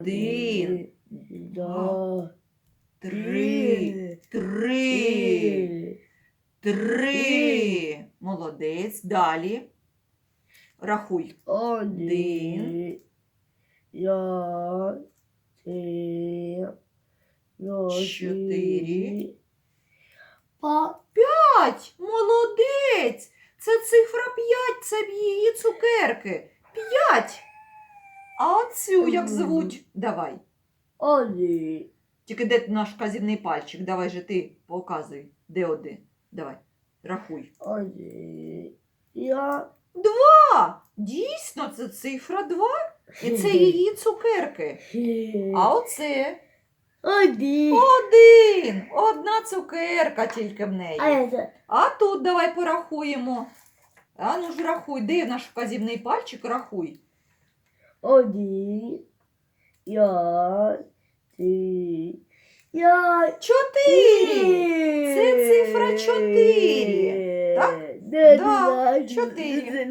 Один, два, три, три, три. Молодець. Далі. Рахуй. один, Чотири. П'ять. Молодець. Це цифра п'ять, це її цукерки. П'ять. А оцю як звуть? Давай. один, Тільки де наш вказівний пальчик? Давай же ти показуй. Де один? Давай. Рахуй. один, я, А, дійсно, це цифра 2. І це її цукерки. А оце один, один. Одна цукерка тільки в неї. А тут давай порахуємо. А ну ж рахуй, де наш вказівний пальчик, рахуй. Один, я, три, я, Чотири. Це цифра чотири. Так? Да, чотири.